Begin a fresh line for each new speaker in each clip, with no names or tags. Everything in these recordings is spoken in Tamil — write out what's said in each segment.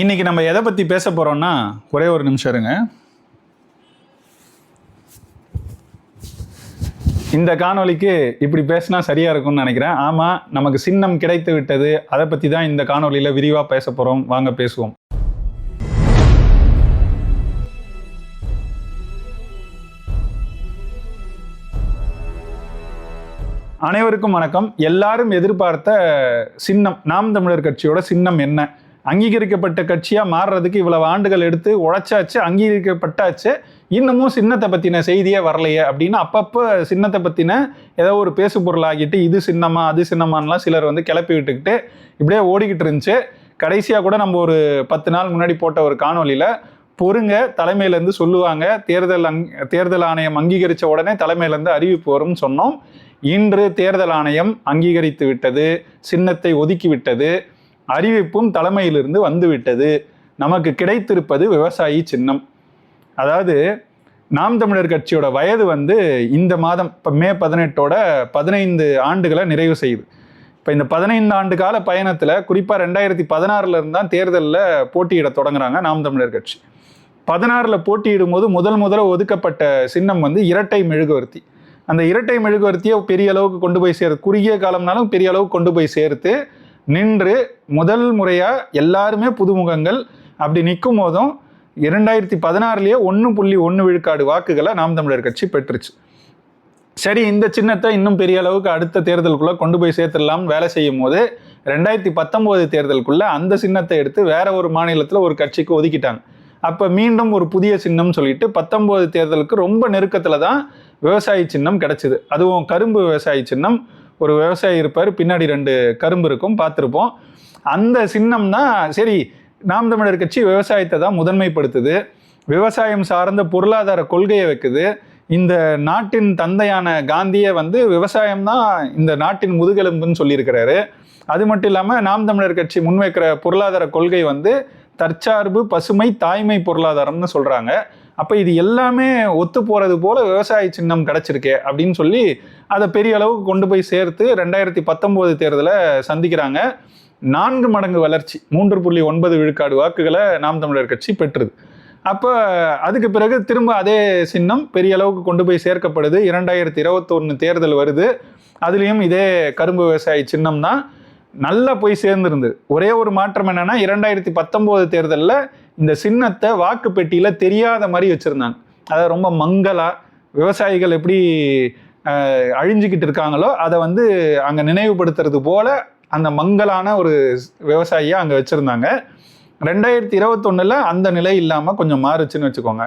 இன்னைக்கு நம்ம எதை பற்றி பேச போகிறோம்னா ஒரே ஒரு நிமிஷம் இருங்க. இந்த காணொளிக்கு இப்படி பேசினா சரியாக இருக்கும்னு நினைக்கிறேன். ஆமாம் நமக்கு சின்னம் கிடைத்து விட்டது. அதை பற்றி தான் இந்த காணொலியில் விரிவாக பேச போகிறோம் வாங்க பேசுவோம். அனைவருக்கும் வணக்கம். எல்லாரும் எதிர்பார்த்த சின்னம் நாம் தமிழர் கட்சியோட சின்னம் என்ன? அங்கீகரிக்கப்பட்ட கட்சியாக மாறுறதுக்கு இவ்வளவு ஆண்டுகள் எடுத்து உழைச்சாச்சு அங்கீகரிக்கப்பட்டாச்சு. இன்னமும் சின்னத்தை பற்றின செய்தியே வரலையே அப்படின்னு அப்பப்போ சின்னத்தை பற்றின ஏதோ ஒரு பேசு பொருளாகிட்டு இது சின்னமா அது சின்னமானலாம் சிலர் வந்து கிளப்பி விட்டுக்கிட்டு இப்படியே ஓடிக்கிட்டு இருந்துச்சு. கடைசியாக கூட நம்ம ஒரு பத்து நாள் முன்னாடி போட்ட ஒரு காணொலியில் பொறுங்க தலைமையிலேருந்து சொல்லுவாங்க தேர்தல் அங் தேர்தல் ஆணையம் அங்கீகரித்த உடனே தலைமையிலேருந்து அறிவிப்பு வரும்னு சொன்னோம். இன்று தேர்தல் ஆணையம் அங்கீகரித்து விட்டது சின்னத்தை ஒதுக்கி விட்டது. அறிவிப்பும் தலைமையிலிருந்து வந்துவிட்டது. நமக்கு கிடைத்திருப்பது விவசாயி சின்னம். அதாவது நாம் தமிழர் கட்சியோட வயது வந்து இந்த மாதம் இப்போ மே பதினெட்டோட பதினைந்து ஆண்டுகளை நிறைவு செய்யுது. இப்போ இந்த பதினைந்து ஆண்டு கால பயணத்தில் குறிப்பாக ரெண்டாயிரத்தி பதினாறுல இருந்து தேர்தலில் போட்டியிட தொடங்குறாங்க நாம் தமிழர் கட்சி. பதினாறில் போட்டியிடும்போது முதல் முதல்ல ஒதுக்கப்பட்ட சின்னம் வந்து இரட்டை மெழுகுவர்த்தி. அந்த இரட்டை மெழுகுவர்த்தியை பெரிய அளவுக்கு கொண்டு போய் சேர்த்து குறுகிய காலம்னாலும் பெரிய அளவுக்கு கொண்டு போய் சேர்த்து நின்று முதல் முறையாக எல்லாருமே புதுமுகங்கள். அப்படி நிற்கும் போதும் இரண்டாயிரத்தி பதினாறுலேயே ஒன்று புள்ளி ஒன்று விழுக்காடு வாக்குகளை நாம் தமிழர் கட்சி பெற்றுச்சு. சரி இந்த சின்னத்தை இன்னும் பெரிய அளவுக்கு அடுத்த தேர்தலுக்குள்ளே கொண்டு போய் சேர்த்துடலாம் வேலை செய்யும் போது ரெண்டாயிரத்தி பத்தொம்போது தேர்தலுக்குள்ளே அந்த சின்னத்தை எடுத்து வேற ஒரு மாநிலத்தில் ஒரு கட்சிக்கு ஒதுக்கிட்டாங்க. அப்போ மீண்டும் ஒரு புதிய சின்னம் சொல்லிட்டு பத்தொம்போது தேர்தலுக்கு ரொம்ப நெருக்கத்தில் தான் விவசாயி சின்னம் கிடைச்சிது. அதுவும் கரும்பு விவசாயி சின்னம். ஒரு விவசாயி இருப்பார் பின்னாடி ரெண்டு கரும்பு இருக்கும் பார்த்துருப்போம். அந்த சின்னம் தான் சரி நாம் தமிழர் கட்சி விவசாயத்தை தான் முதன்மைப்படுத்துது. விவசாயம் சார்ந்த பொருளாதார கொள்கையை வைக்குது. இந்த நாட்டின் தந்தையான காந்தியை வந்து விவசாயம் தான் இந்த நாட்டின் முதுகெலும்புன்னு சொல்லியிருக்கிறாரு. அது மட்டும் இல்லாமல் நாம் தமிழர் கட்சி முன்வைக்கிற பொருளாதார கொள்கை வந்து தற்சார்பு பசுமை தாய்மை பொருளாதாரம்னு சொல்கிறாங்க அப்போ இது எல்லாமே ஒத்து போகிறது போல் விவசாய சின்னம் கிடச்சிருக்கே அப்படின்னு சொல்லி அதை பெரிய அளவுக்கு கொண்டு போய் சேர்த்து ரெண்டாயிரத்தி பத்தொம்போது தேர்தலை சந்திக்கிறாங்க. நான்கு மடங்கு வளர்ச்சி மூன்று புள்ளி ஒன்பது விழுக்காடு வாக்குகளை நாம் தமிழர் கட்சி பெற்றுது. அப்போ அதுக்கு பிறகு திரும்ப அதே சின்னம் பெரிய அளவுக்கு கொண்டு போய் சேர்க்கப்படுது. இரண்டாயிரத்தி இருபத்தொன்று தேர்தல் வருது. அதுலேயும் இதே கரும்பு விவசாயி சின்னம் தான். நல்லா போய் சேர்ந்துருந்தது ஒரே ஒரு மாற்றம் என்னென்னா இரண்டாயிரத்தி பத்தொம்போது தேர்தலில் இந்த சின்னத்தை வாக்கு பெட்டியில் தெரியாத மாதிரி வச்சுருந்தாங்க. அதாவது ரொம்ப மங்கலாக விவசாயிகள் எப்படி அழிஞ்சிக்கிட்டு அழிஞ்சுக்கிட்டு இருக்காங்களோ அதை வந்து அங்கே நினைவுபடுத்துறது போல் அந்த மங்கலான ஒரு விவசாயியை அங்கே வச்சுருந்தாங்க. ரெண்டாயிரத்தி இருபத்தொன்னில் அந்த நிலை இல்லாமல் கொஞ்சம் மாறுச்சுன்னு வச்சுக்கோங்க.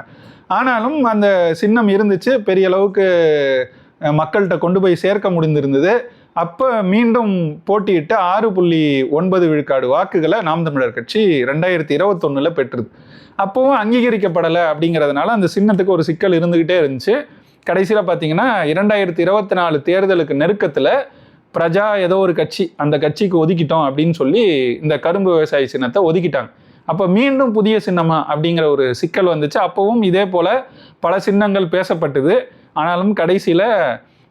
ஆனாலும் அந்த சின்னம் இருந்துச்சு பெரிய அளவுக்கு மக்கள்கிட்ட கொண்டு போய் சேர்க்க முடிந்திருந்தது. அப்போ மீண்டும் போட்டியிட்டு ஆறு புள்ளி ஒன்பது விழுக்காடு வாக்குகளை நாம் தமிழர் கட்சி ரெண்டாயிரத்தி இருபத்தொன்னில் பெற்றுது. அப்போவும் அங்கீகரிக்கப்படலை அப்படிங்கிறதுனால அந்த சின்னத்துக்கு ஒரு சிக்கல் இருந்துக்கிட்டே இருந்துச்சு. கடைசியில் பார்த்தீங்கன்னா இரண்டாயிரத்தி இருபத்தி நாலு தேர்தலுக்கு நெருக்கத்தில் பிரஜா ஏதோ ஒரு கட்சி அந்த கட்சிக்கு ஒதுக்கிட்டோம் அப்படின்னு சொல்லி இந்த கரும்பு விவசாய சின்னத்தை ஒதுக்கிட்டாங்க. அப்போ மீண்டும் புதிய சின்னமா அப்படிங்கிற ஒரு சிக்கல் வந்துச்சு. அப்போவும் இதே போல் பல சின்னங்கள் பேசப்பட்டது. ஆனாலும் கடைசியில்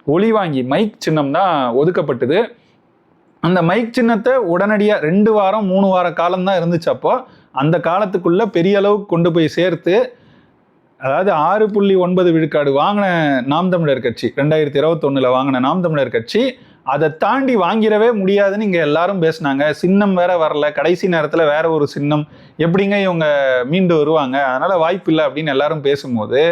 ஒளி வாங்கி மைக் சின்னம் தான் ஒதுக்கப்பட்டது. அந்த மைக் சின்னத்தை உடனடியாக ரெண்டு வாரம் மூணு வார காலம் தான் இருந்துச்சு அப்போ. அந்த காலத்துக்குள்ளே பெரிய அளவுக்கு கொண்டு போய் சேர்த்து அதாவது ஆறு புள்ளி ஒன்பது விழுக்காடு வாங்கின நாம் தமிழர் கட்சி ரெண்டாயிரத்தி இருபத்தொன்னில் வாங்கின நாம் தமிழர் கட்சி அதை தாண்டி வாங்கிடவே முடியாதுன்னு இங்கே எல்லாரும் பேசினாங்க. சின்னம் வேற வரல கடைசி நேரத்தில் வேற ஒரு சின்னம் எப்படிங்க இவங்க மீண்டு வருவாங்க? அதனால் வாய்ப்பு இல்லை அப்படின்னு எல்லாரும் பேசும்போது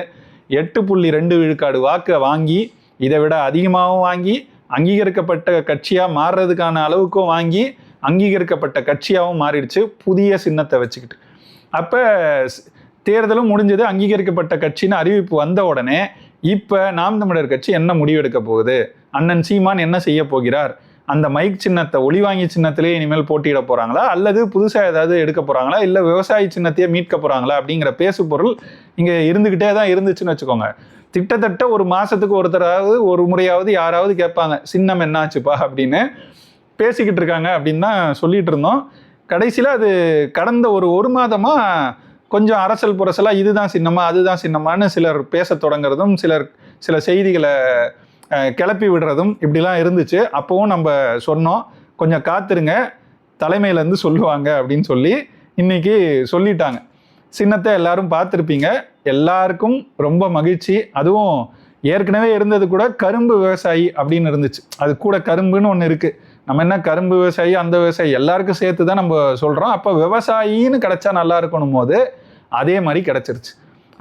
எட்டு புள்ளி ரெண்டு விழுக்காடு வாக்கை வாங்கி இதை விட அதிகமாகவும் வாங்கி அங்கீகரிக்கப்பட்ட கட்சியாக மாறுறதுக்கான அளவுக்கும் வாங்கி அங்கீகரிக்கப்பட்ட கட்சியாகவும் மாறிடுச்சு புதிய சின்னத்தை வச்சுக்கிட்டு. அப்போ தேர்தலும் முடிஞ்சது அங்கீகரிக்கப்பட்ட கட்சின்னு அறிவிப்பு வந்த உடனே இப்போ நாம் தமிழர் கட்சி என்ன முடிவெடுக்க போகுது? அண்ணன் சீமான் என்ன செய்ய போகிறார்? அந்த மைக் சின்னத்தை ஒளிவாங்கி சின்னத்திலே இனிமேல் போட்டியிட போகிறாங்களா அல்லது புதுசாக ஏதாவது எடுக்க போகிறாங்களா இல்லை விவசாய சின்னத்தையே மீட்க போகிறாங்களா அப்படிங்கிற பேசு பொருள் இங்கே இருந்துக்கிட்டே தான் இருந்துச்சுன்னு வச்சுக்கோங்க. கிட்டத்தட்ட ஒரு மாதத்துக்கு ஒருத்தராவது ஒரு முறையாவது யாராவது கேட்பாங்க சின்னம் என்னாச்சுப்பா அப்படின்னு பேசிக்கிட்டு இருக்காங்க அப்படின்னு தான் சொல்லிட்டு இருந்தோம். கடைசியில் அது கடந்த ஒரு ஒரு மாதமாக கொஞ்சம் அரசல் புரசலாக இதுதான் சின்னமா அதுதான் சின்னமான்னு சிலர் பேச தொடங்குறதும் சிலர் சில செய்திகளை கிளப்பி விடுறதும் இப்படிலாம் இருந்துச்சு. அப்போவும் நம்ம சொன்னோம் கொஞ்சம் காத்துருங்க தலைமையிலேருந்து சொல்லுவாங்க அப்படின்னு சொல்லி இன்னைக்கு சொல்லிட்டாங்க. சின்னத்தை எல்லாரும் பார்த்துருப்பீங்க. எல்லாருக்கும் ரொம்ப மகிழ்ச்சி. அதுவும் ஏற்கனவே இருந்தது கூட கரும்பு விவசாயி அப்படின்னு இருந்துச்சு. அது கூட கரும்புன்னு ஒன்று இருக்குது நம்ம என்ன கரும்பு விவசாயி அந்த விவசாயி எல்லாருக்கும் சேர்த்து தான் நம்ம சொல்கிறோம் அப்போ விவசாயின்னு கிடைச்சா நல்லா இருக்கணும் போது அதே மாதிரி கிடச்சிருச்சு.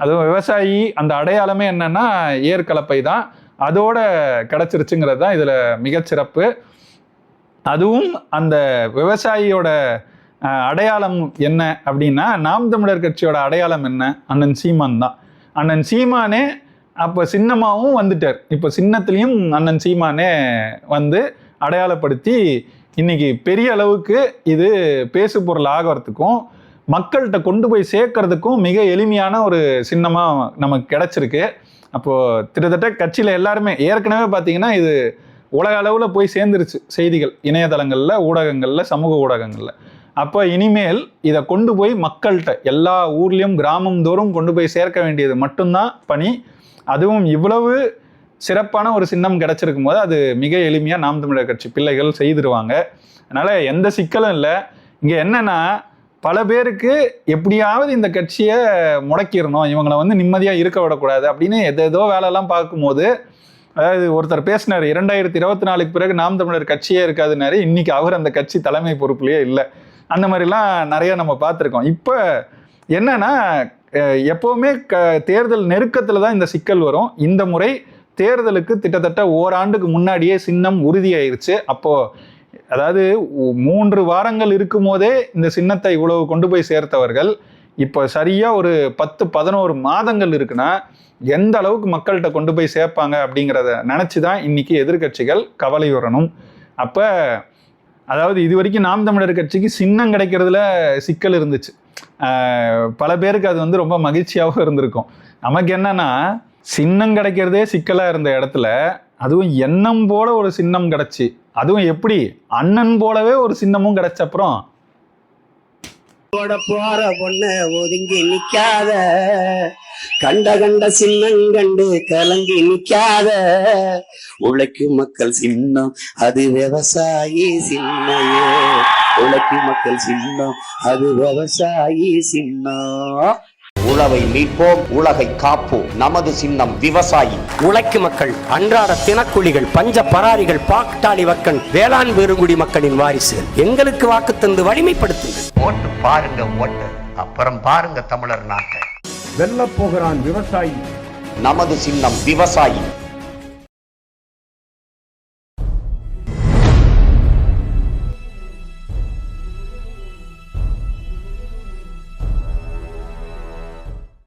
அதுவும் விவசாயி அந்த அடையாளமே என்னென்னா ஏற்கலப்பை தான். அதோட கிடச்சிருச்சுங்கிறது தான் இதில் மிகச்சிறப்பு. அதுவும் அந்த விவசாயியோட அடையாளம் என்ன அப்படின்னா நாம் தமிழர் கட்சியோட அடையாளம் என்ன? அண்ணன் சீமான் தான். அண்ணன் சீமானே அப்போ சின்னமாகவும் வந்துட்டார். இப்போ சின்னத்துலேயும் அண்ணன் சீமானே வந்து அடையாளப்படுத்தி இன்னைக்கு பெரிய அளவுக்கு இது பேசு பொருள் ஆகிறதுக்கும் மக்கள்கிட்ட கொண்டு போய் சேர்க்கறதுக்கும் மிக எளிமையான ஒரு சின்னமாக நமக்கு கிடச்சிருக்கு. அப்போது கிட்டத்தட்ட கட்சியில் எல்லாருமே ஏற்கனவே பார்த்தீங்கன்னா இது உலக அளவில் போய் சேர்ந்துருச்சு செய்திகள். இணையதளங்களில் ஊடகங்களில் சமூக ஊடகங்களில். அப்போ இனிமேல் இதை கொண்டு போய் மக்கள்கிட்ட எல்லா ஊர்லேயும் கிராமம் தோறும் கொண்டு போய் சேர்க்க வேண்டியது மட்டும்தான் பணி. அதுவும் இவ்வளவு சிறப்பான ஒரு சின்னம் கிடச்சிருக்கும் போது அது மிக எளிமையாக நாம் தமிழர் கட்சி பிள்ளைகள் செய்திருவாங்க. அதனால் எந்த சிக்கலும் இல்லை. இங்கே என்னென்னா பல பேருக்கு எப்படியாவது இந்த கட்சியை முடக்கிடணும் இவங்களை வந்து நிம்மதியாக இருக்க விடக்கூடாது அப்படின்னு எதேதோ வேலையெல்லாம் பார்க்கும்போது அதாவது ஒருத்தர் பேசினார் இரண்டாயிரத்தி இருபத்தி நாலுக்கு பிறகு நாம் தமிழர் கட்சியே இருக்காதுனாரு இன்னைக்கு அவர் அந்த கட்சி தலைமை பொறுப்புலேயே இல்லை. அந்த மாதிரிலாம் நிறைய நம்ம பார்த்துருக்கோம். இப்போ என்னன்னா எப்போவுமே க தேர்தல் நெருக்கத்தில் தான் இந்த சிக்கல் வரும். இந்த முறை தேர்தலுக்கு திட்டத்தட்ட ஓராண்டுக்கு முன்னாடியே சின்னம் உறுதியாயிருச்சு. அப்போது அதாவது மூன்று வாரங்கள் இருக்கும் போதே இந்த சின்னத்தை இவ்வளவு கொண்டு போய் சேர்த்தவர்கள் இப்போ சரியாக ஒரு பத்து பதினோரு மாதங்கள் இருக்குன்னா எந்த அளவுக்கு மக்கள்கிட்ட கொண்டு போய் சேர்ப்பாங்க அப்படிங்கிறத நினச்சி தான் இன்றைக்கி எதிர்க்கட்சிகள் கவலை வரணும் அப்போ அதாவது இது வரைக்கும் நாம் தமிழர் கட்சிக்கு சின்னம் கிடைக்கிறதுல சிக்கல் இருந்துச்சு. பல பேருக்கு அது வந்து ரொம்ப மகிழ்ச்சியாகவும் இருந்திருக்கும். நமக்கு என்னன்னா சின்னம் கிடைக்கிறதே சிக்கலாக இருந்த இடத்துல அதுவும் எண்ணம் போல ஒரு சின்னம் கிடச்சி. அதுவும் எப்படி? அண்ணன் போலவே ஒரு சின்னமும் கிடச்ச அப்புறம்
போட போற பொண்ண ஒதுங்கி நிக்காத. கண்ட கண்ட சின்னங்கண்டு கலங்கி நிக்காத. உழைக்கும் மக்கள் சின்னம் அது விவசாயி சின்னையே. உழைக்கும் மக்கள் சின்னம் அது விவசாயி சின்னம்.
உழவை மீட்போம் உலகை காப்போம். நமது சின்னம் விவசாயி.
உழைக்கும் மக்கள் அன்றாட தினக்கூலிகள் பஞ்ச பராரிகள் பாக்டாளி வக்கன் வேளாண் பெருங்குடி மக்களின் வாரிசுகள் எங்களுக்கு வாக்கு தந்து வலிமைப்படுத்துங்கள்.
ஓட்டு பாருங்க ஓட்டு. அப்புறம் பாருங்க தமிழர் நாட்டை.
வெல்லப் போகிறான் விவசாயி.
நமது சின்னம் விவசாயி.